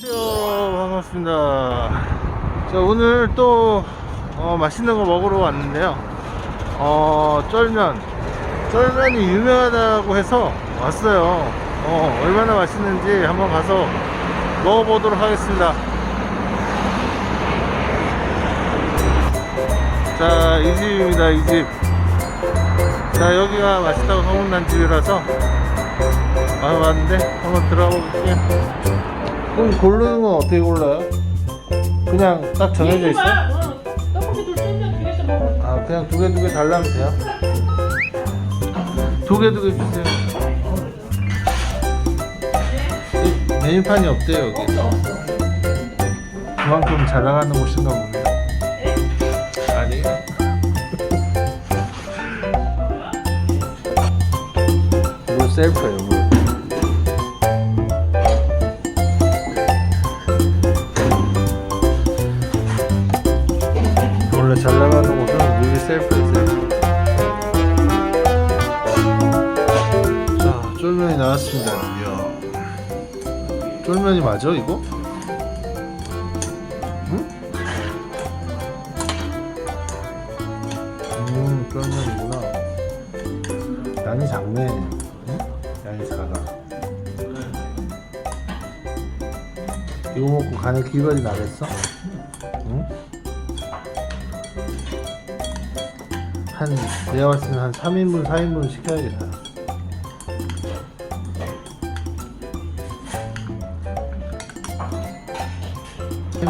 반갑습니다. 자 오늘 또 어, 맛있는 거 먹으러 왔는데요. 어 쫄면. 쫄면이 유명하다고 해서 왔어요. 어 얼마나 맛있는지 한번 가서 먹어보도록 하겠습니다. 자 이 집입니다 이 집 자 여기가 맛있다고 소문난 집이라서 아 왔는데 한번 들어가 볼게요 그럼 고르는 건 어떻게 골라요? 그냥 딱 정해져 있어 요? 어, 떡볶이 둘 쫄면 두 개씩 먹어. 아 그냥 두 개 두 개 달라면 돼요? 두 개 두 개 주세요 이 메뉴판이 없대요 여기. 그만큼 잘 나가는 곳인가 봅니다 아니에요 이거 셀프예요 셀프 자 쫄면이 나왔습니다 드디어 쫄면이 맞아 이거? 응? 음, 쫄면이구나. 양이 작네. 응? 양이 작아. 이거 먹고 간에 기별이 나겠어? 한, 내가 봤을 때는 한 3인분, 4인분 시켜야겠다.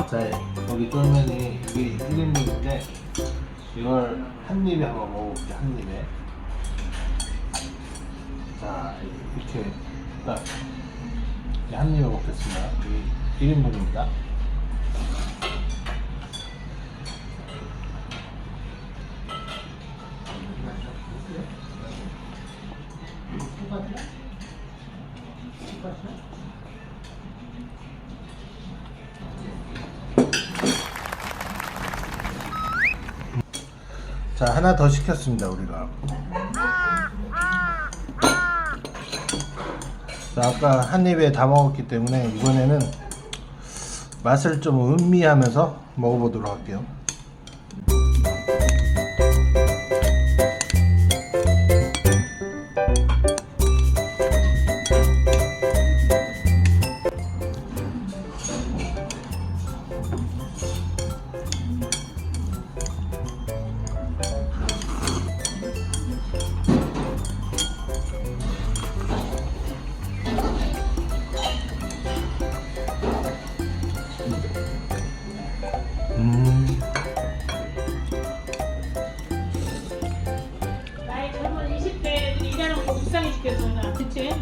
자, 여기 쫄면이 이게 1인분인데 이걸 한 입에 한번 먹어볼게 한 입에. 자 이렇게 딱 한 입에 먹겠습니다. 이게 1인분입니다 자 하나 더 시켰습니다 우리가. 자 아까 한 입에 다 먹었기 때문에 이번에는 맛을 좀 음미하면서 먹어보도록 할게요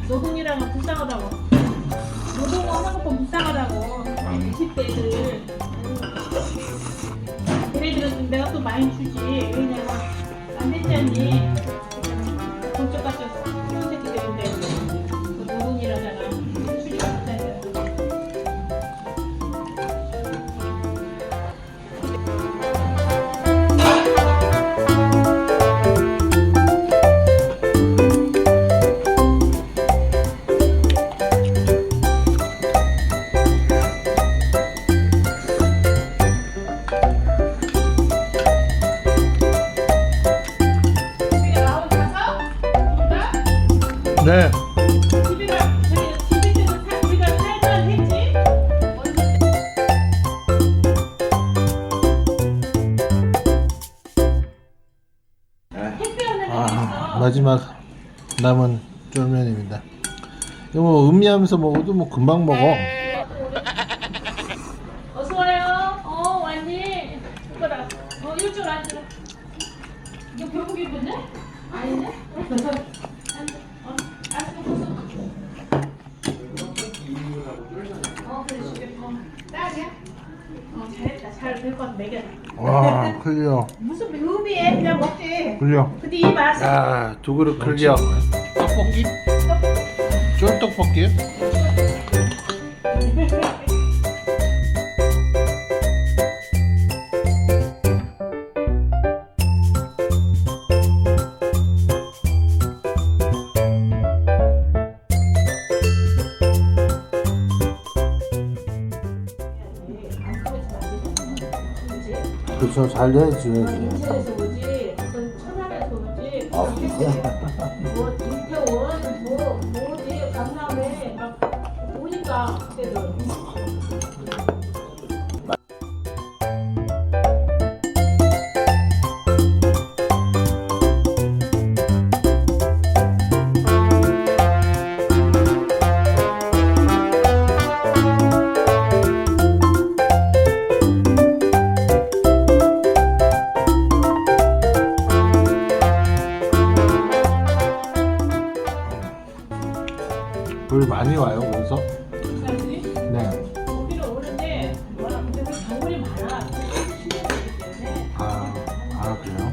노동이랑은 불쌍하다고. 노동은 거 불쌍하다고. 20대들. 걔네들은 내가 또 많이 주지. 왜냐면 안 됐잖니. 같은 좋 네. 집에가 집에 사- 우리가 했지. 택배 아 있어. 마지막 남은 쫄면입니다 이거 뭐 음미하면서 먹어도 뭐 금방 먹어 어서 와요. 어 왔니? 이거라. 어 이쪽 앉아. 너 교복 입었네? 아니네. 앉아. 어, 알았어, 벗어. 어, 그래, 집에 어, 딸이야? 잘 같아, 먹여라. 와 클리어 무슨 의미에 그냥 먹지. 클리어 근데 이 맛. 야두 그릇 클리어 떡볶이? 쫄떡볶이 그렇죠. 잘 해야지. 인천에서 물 많이 와요, 거기서? 네. 아, 아 그래요?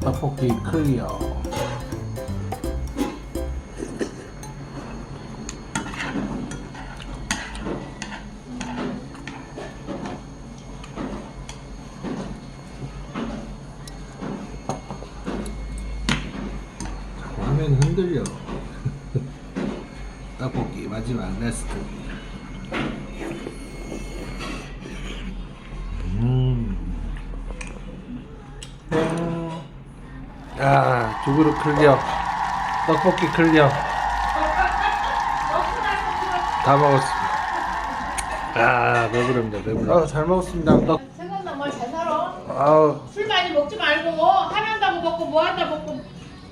떡볶이 클리어. 화면 흔들려. 떡볶이 마지막 레스트. 음. 땡. 아, 두 그릇 클리어. 떡볶이 클리어. 다 먹었습니다. 아, 배부릅니다, 배부릅니다. 아, 잘 먹었습니다. 떡. 생각나 뭐잘 살아. 아우, 술 많이 먹지 말고 하면다고 먹고 뭐 한다 먹고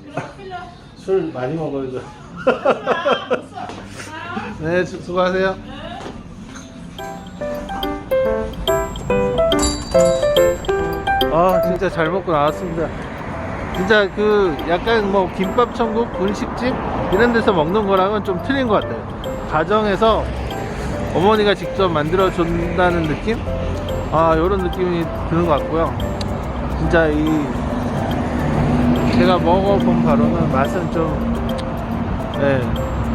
그런 필요. 술 많이 먹어야죠. 네, 수- 수고하세요. 아, 진짜 잘 먹고 나왔습니다. 진짜 그 약간 뭐 김밥 천국 분식집 이런 데서 먹는 거랑은 좀 틀린 것 같아요. 가정에서 어머니가 직접 만들어 준다는 느낌? 아, 이런 느낌이 드는 것 같고요. 진짜 이 제가 먹어본 바로는 맛은 좀 네,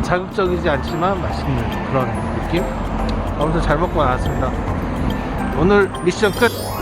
자극적이지 않지만 맛있는 그런 느낌? 아무튼 잘 먹고 나왔습니다. 오늘 미션 끝!